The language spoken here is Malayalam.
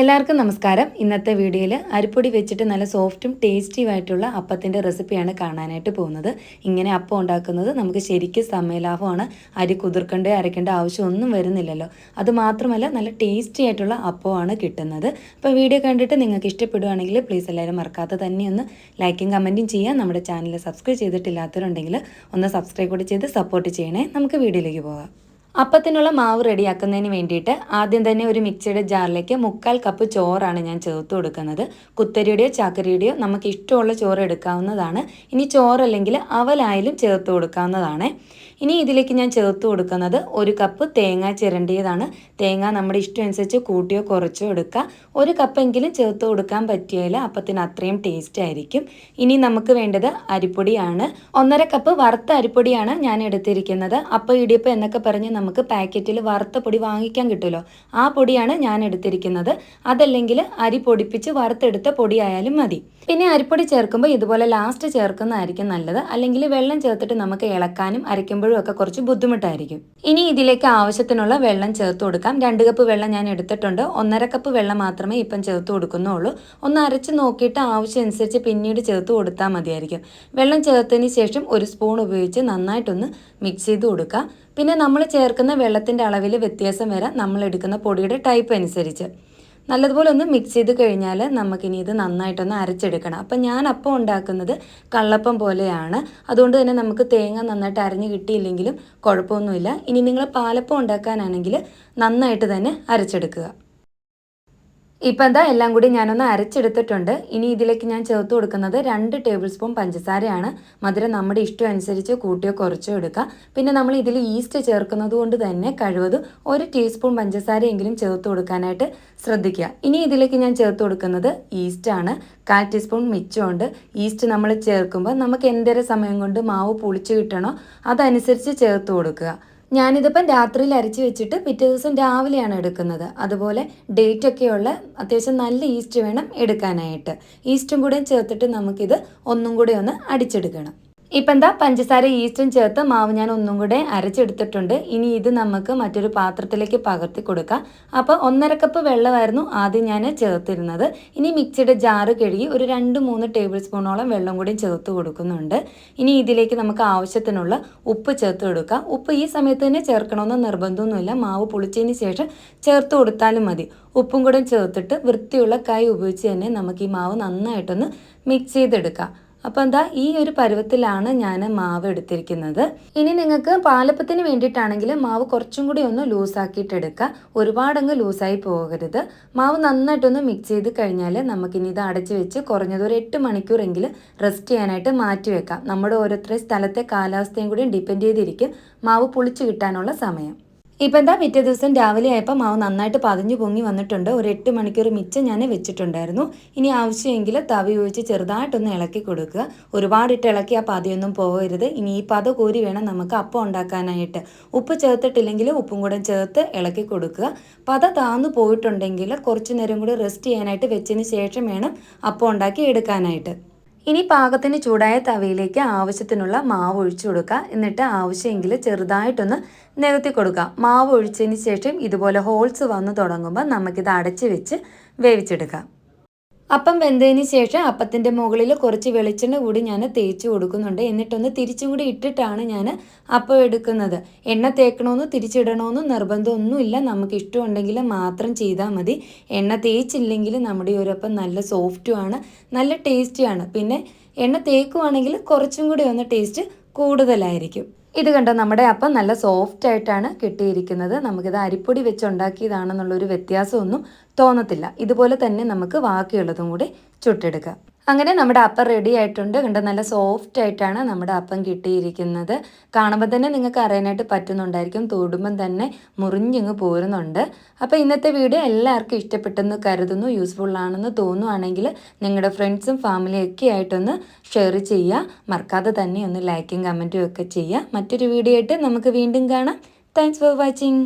എല്ലാവർക്കും നമസ്കാരം. ഇന്നത്തെ വീഡിയോയിൽ അരിപ്പൊടി വെച്ചിട്ട് നല്ല സോഫ്റ്റും ടേസ്റ്റിയും ആയിട്ടുള്ള അപ്പത്തിന്റെ റെസിപ്പിയാണ് കാണാനായിട്ട് പോകുന്നത്. ഇങ്ങനെ അപ്പം ഉണ്ടാക്കുന്നത് നമുക്ക് ശരിക്കും സമയലാഭമാണ്. അരി കുതിർക്കേണ്ട അരയ്ക്കേണ്ട ആവശ്യമൊന്നും വരുന്നില്ലല്ലോ. അത് മാത്രമല്ല നല്ല ടേസ്റ്റി ആയിട്ടുള്ള അപ്പമാണ് കിട്ടുന്നത്. അപ്പോൾ വീഡിയോ കണ്ടിട്ട് നിങ്ങൾക്ക് ഇഷ്ടപ്പെടുകയാണെങ്കിൽ പ്ലീസ് എല്ലാവരും മറക്കാതെ തന്നെ ഒന്ന് ലൈക്കും കമന്റും ചെയ്യാം നമ്മുടെ ചാനൽ സബ്സ്ക്രൈബ് ചെയ്തിട്ടില്ലാത്തവരുണ്ടെങ്കിൽ ഒന്ന് സബ്സ്ക്രൈബ് കൂടി ചെയ്ത് സപ്പോർട്ട് ചെയ്യണേ. നമുക്ക് വീഡിയോയിലേക്ക് പോകാം. അപ്പത്തിനുള്ള മാവ് റെഡിയാക്കുന്നതിന് വേണ്ടിയിട്ട് ആദ്യം തന്നെ ഒരു മിക്സിയുടെ ജാറിലേക്ക് മുക്കാൽ കപ്പ് ചോറാണ് ഞാൻ ചേർത്ത് കൊടുക്കുന്നത്. കുത്തരിയുടെയോ ചാക്കരിയുടെയോ നമുക്ക് ഇഷ്ടമുള്ള ചോറ് എടുക്കാവുന്നതാണ്. ഇനി ചോറല്ലെങ്കിൽ അവലായാലും ചേർത്ത് കൊടുക്കാവുന്നതാണ്. ഇനി ഇതിലേക്ക് ഞാൻ ചേർത്ത് കൊടുക്കുന്നത് ഒരു കപ്പ് തേങ്ങ ചിരണ്ടിയതാണ്. തേങ്ങ നമ്മുടെ ഇഷ്ടം അനുസരിച്ച് കൂട്ടിയോ കുറച്ചോ എടുക്കുക ഒരു കപ്പെങ്കിലും ചേർത്ത് കൊടുക്കാൻ പറ്റിയാൽ അപ്പത്തിന് അത്രയും ടേസ്റ്റ് ആയിരിക്കും. ഇനി നമുക്ക് വേണ്ടത് അരിപ്പൊടിയാണ്. ഒന്നര കപ്പ് വറുത്ത അരിപ്പൊടിയാണ് ഞാൻ എടുത്തിരിക്കുന്നത്. അപ്പം ഇടിയപ്പം എന്നൊക്കെ പറഞ്ഞ് നമുക്ക് പാക്കറ്റിൽ വറുത്ത പൊടി വാങ്ങിക്കാൻ കിട്ടുമല്ലോ. ആ പൊടിയാണ് ഞാൻ എടുത്തിരിക്കുന്നത്. അതല്ലെങ്കിൽ അരി പൊടിപ്പിച്ച് വറുത്തെടുത്ത പൊടിയായാലും മതി. പിന്നെ അരിപ്പൊടി ചേർക്കുമ്പോൾ ഇതുപോലെ ലാസ്റ്റ് ചേർക്കുന്നതായിരിക്കും നല്ലത്. അല്ലെങ്കിൽ വെള്ളം ചേർത്തിട്ട് നമുക്ക് ഇളക്കാനും അരയ്ക്കുമ്പോഴും ഒക്കെ കുറച്ച് ബുദ്ധിമുട്ടായിരിക്കും. ഇനി ഇതിലേക്ക് ആവശ്യത്തിനുള്ള വെള്ളം ചേർത്ത് കൊടുക്കാം. രണ്ട് കപ്പ് വെള്ളം ഞാൻ എടുത്തിട്ടുണ്ട്. ഒന്നര കപ്പ് വെള്ളം മാത്രമേ ഇപ്പം ചേർത്ത് കൊടുക്കുന്നുള്ളൂ. ഒന്ന് അരച്ച് നോക്കിയിട്ട് ആവശ്യം അനുസരിച്ച് പിന്നീട് ചേർത്ത് കൊടുത്താൽ മതിയായിരിക്കും. വെള്ളം ചേർത്തതിന് ശേഷം ഒരു സ്പൂൺ ഉപയോഗിച്ച് നന്നായിട്ടൊന്ന് മിക്സ് ചെയ്ത് കൊടുക്കുക പിന്നെ നമ്മൾ ചേർക്കുന്ന വെള്ളത്തിന്റെ അളവിൽ വ്യത്യാസം വരാം. നമ്മൾ എടുക്കുന്ന പൊടിയുടെ ടൈപ്പ് അനുസരിച്ച്. നല്ലതുപോലെ ഒന്ന് മിക്സ് ചെയ്ത് കഴിഞ്ഞാൽ നമുക്കിനി ഇത് നന്നായിട്ടൊന്ന് അരച്ചെടുക്കണം. അപ്പം ഞാൻ അപ്പം ഉണ്ടാക്കുന്നത് കള്ളപ്പം പോലെയാണ്. അതുകൊണ്ട് തന്നെ നമുക്ക് തേങ്ങ നന്നായിട്ട് അരഞ്ഞ് കിട്ടിയില്ലെങ്കിലും കുഴപ്പമൊന്നുമില്ല. ഇനി നിങ്ങൾ പാലപ്പം ഉണ്ടാക്കാനാണെങ്കിൽ നന്നായിട്ട് തന്നെ അരച്ചെടുക്കുക. ഇപ്പം എന്താ എല്ലാം കൂടി ഞാനൊന്ന് അരച്ചെടുത്തിട്ടുണ്ട്. ഇനി ഇതിലേക്ക് ഞാൻ ചേർത്ത് കൊടുക്കുന്നത് രണ്ട് ടേബിൾ സ്പൂൺ പഞ്ചസാരയാണ്. മധുരം നമ്മുടെ ഇഷ്ടം അനുസരിച്ച് കൂട്ടിയോ കുറച്ചോ എടുക്കുക പിന്നെ നമ്മൾ ഇതിൽ ഈസ്റ്റ് ചേർക്കുന്നത് കൊണ്ട് തന്നെ കഴിവതും ഒരു ടീസ്പൂൺ പഞ്ചസാരയെങ്കിലും ചേർത്ത് കൊടുക്കാനായിട്ട് ശ്രദ്ധിക്കുക. ഇനി ഇതിലേക്ക് ഞാൻ ചേർത്ത് കൊടുക്കുന്നത് ഈസ്റ്റാണ് കാൽ ടീസ്പൂൺ മിച്ചമുണ്ട്. ഈസ്റ്റ് നമ്മൾ ചേർക്കുമ്പോൾ നമുക്ക് എന്തേരം സമയം കൊണ്ട് മാവ് പുളിച്ച് കിട്ടണോ അതനുസരിച്ച് ചേർത്ത് കൊടുക്കുക. ഞാനിതിപ്പം രാത്രിയിൽ അരച്ച് വെച്ചിട്ട് പിറ്റേ ദിവസം രാവിലെയാണ് എടുക്കുന്നത്. അതുപോലെ ഡേറ്റ് ഒക്കെയുള്ള അത്യാവശ്യം നല്ല ഈസ്റ്റ് വേണം എടുക്കാനായിട്ട്. ഈസ്റ്റും കൂടെ ചേർത്തിട്ട് നമുക്കിത് ഒന്നും കൂടെ ഒന്ന് അടിച്ചെടുക്കണം. ഇപ്പം എന്താ പഞ്ചസാര ഈസ്റ്റും ചേർത്ത് മാവ് ഞാൻ ഒന്നും കൂടെ അരച്ചെടുത്തിട്ടുണ്ട്. ഇനി ഇത് നമുക്ക് മറ്റൊരു പാത്രത്തിലേക്ക് പകർത്തി കൊടുക്കാം. അപ്പോൾ ഒന്നര കപ്പ് വെള്ളമായിരുന്നു ആദ്യം ഞാൻ ചേർത്തിരുന്നത്. ഇനി മിക്സിയുടെ ജാറ് കഴുകി ഒരു രണ്ട് മൂന്ന് ടേബിൾ സ്പൂണോളം വെള്ളം കൂടി ചേർത്ത് കൊടുക്കുന്നുണ്ട്. ഇനി ഇതിലേക്ക് നമുക്ക് ആവശ്യത്തിനുള്ള ഉപ്പ് ചേർത്ത് കൊടുക്കാം. ഉപ്പ് ഈ സമയത്ത് തന്നെ ചേർക്കണമെന്ന് നിർബന്ധമൊന്നുമില്ല. മാവ് പൊളിച്ചതിന് ശേഷം ചേർത്ത് കൊടുത്താലും മതി. ഉപ്പും കൂടെ ചേർത്തിട്ട് വൃത്തിയുള്ള കൈ ഉപയോഗിച്ച് തന്നെ നമുക്ക് ഈ മാവ് നന്നായിട്ടൊന്ന് മിക്സ് ചെയ്തെടുക്കാം. അപ്പോൾ എന്താ ഈ ഒരു പരുവത്തിലാണ് ഞാൻ മാവ് എടുത്തിരിക്കുന്നത്. ഇനി നിങ്ങൾക്ക് പാലപ്പത്തിന് വേണ്ടിയിട്ടാണെങ്കിൽ മാവ് കുറച്ചും കൂടി ഒന്ന് ലൂസാക്കിയിട്ട് എടുക്കുക ഒരുപാടങ്ങ് ലൂസായി പോകരുത്. മാവ് നന്നായിട്ടൊന്ന് മിക്സ് ചെയ്ത് കഴിഞ്ഞാൽ നമുക്കിനി ഇത് അടച്ചു വെച്ച് കുറഞ്ഞത് ഒരു എട്ട് മണിക്കൂറെങ്കിലും റെസ്റ്റ് ചെയ്യാനായിട്ട് മാറ്റി വെക്കാം. നമ്മുടെ ഓരോരുത്തരുടെ സ്ഥലത്തെ കാലാവസ്ഥയും കൂടി ഡിപ്പെൻഡ് ചെയ്തിരിക്കും. മാവ് പുളിച്ചു കിട്ടാനുള്ള സമയം. ഇപ്പം എന്താ പിറ്റേ ദിവസം രാവിലെ ആയപ്പോൾ മാവ് നന്നായിട്ട് പതിഞ്ഞു പൊങ്ങി വന്നിട്ടുണ്ട്. ഒരു എട്ട് മണിക്കൂർ മിച്ചം ഞാൻ വെച്ചിട്ടുണ്ടായിരുന്നു. ഇനി ആവശ്യമെങ്കിൽ തവി ഉപയോഗിച്ച് ചെറുതായിട്ടൊന്ന് ഇളക്കി കൊടുക്കുക. ഒരുപാടിട്ട് ഇളക്കി ആ പതിയൊന്നും പോകരുത്. ഇനി ഈ പത കോരി വേണം നമുക്ക് അപ്പം ഉണ്ടാക്കാനായിട്ട്. ഉപ്പ് ചേർത്തിട്ടില്ലെങ്കിൽ ഉപ്പും കൂടെ ചേർത്ത് ഇളക്കി കൊടുക്കുക. പത താന്നു പോയിട്ടുണ്ടെങ്കിൽ കുറച്ച് നേരം കൂടി റെസ്റ്റ് ചെയ്യാനായിട്ട് വെച്ചതിന് ശേഷം വേണം അപ്പം ഉണ്ടാക്കി എടുക്കാനായിട്ട്. ഇനി പാകത്തിന് ചൂടായ തവയിലേക്ക് ആവശ്യത്തിനുള്ള മാവ് ഒഴിച്ചു കൊടുക്കുക. എന്നിട്ട് ആവശ്യമെങ്കിൽ ചെറുതായിട്ടൊന്ന് നികത്തി കൊടുക്കുക. മാവ് ഒഴിച്ചതിന് ശേഷം ഇതുപോലെ ഹോൾസ് വന്നു തുടങ്ങുമ്പോൾ നമുക്കിത് അടച്ച് വെച്ച് വേവിച്ചെടുക്കാം. അപ്പം വെന്തതിന് ശേഷം അപ്പത്തിന്റെ മുകളിൽ കുറച്ച് വെളിച്ചെണ്ണ കൂടി ഞാൻ തേച്ച് കൊടുക്കുന്നുണ്ട്. എന്നിട്ടൊന്ന് തിരിച്ചും കൂടി ഇട്ടിട്ടാണ് ഞാൻ അപ്പം എടുക്കുന്നത്. എണ്ണ തേക്കണമെന്ന് തിരിച്ചിടണമെന്ന് നിർബന്ധമൊന്നുമില്ല. നമുക്ക് ഇഷ്ടമുണ്ടെങ്കിൽ മാത്രം ചെയ്താൽ മതി. എണ്ണ തേച്ചില്ലെങ്കിൽ നമ്മുടെ ഈ അപ്പം നല്ല സോഫ്റ്റുമാണ് നല്ല ടേസ്റ്റിയാണ്. പിന്നെ എണ്ണ തേക്കുവാണെങ്കിൽ കുറച്ചും കൂടി ഒന്ന് ടേസ്റ്റ് കൂടുതലായിരിക്കും. ഇത് കണ്ടോ നമ്മുടെ അപ്പം നല്ല സോഫ്റ്റ് ആയിട്ടാണ് കിട്ടിയിരിക്കുന്നത്. നമുക്കിത് അരിപ്പൊടി വെച്ച് ഉണ്ടാക്കിയതാണെന്നുള്ളൊരു വ്യത്യാസമൊന്നും തോന്നത്തില്ല. ഇതുപോലെ തന്നെ നമുക്ക് ബാക്കിയുള്ളതും കൂടി ചുട്ടെടുക്കാം. അങ്ങനെ നമ്മുടെ അപ്പം റെഡി ആയിട്ടുണ്ട്. കണ്ട നല്ല സോഫ്റ്റ് ആയിട്ടാണ് നമ്മുടെ അപ്പം കിട്ടിയിരിക്കുന്നത്. കാണുമ്പോൾ തന്നെ നിങ്ങൾക്ക് അറിയാനായിട്ട് പറ്റുന്നുണ്ടായിരിക്കും. തൊടുമ്പം തന്നെ മുറിഞ്ഞിങ്ങ് പോരുന്നുണ്ട്. അപ്പോൾ ഇന്നത്തെ വീഡിയോ എല്ലാവർക്കും ഇഷ്ടപ്പെട്ടെന്ന് കരുതുന്നു. യൂസ്ഫുൾ ആണെന്ന് തോന്നുവാണെങ്കിൽ നിങ്ങളുടെ ഫ്രണ്ട്സും ഫാമിലിയും ഒക്കെ ആയിട്ടൊന്ന് ഷെയർ ചെയ്യുക മറക്കാതെ തന്നെ ഒന്ന് ലൈക്കും കമന്റും ഒക്കെ ചെയ്യുക മറ്റൊരു വീഡിയോ ആയിട്ട് നമുക്ക് വീണ്ടും കാണാം. Thanks for watching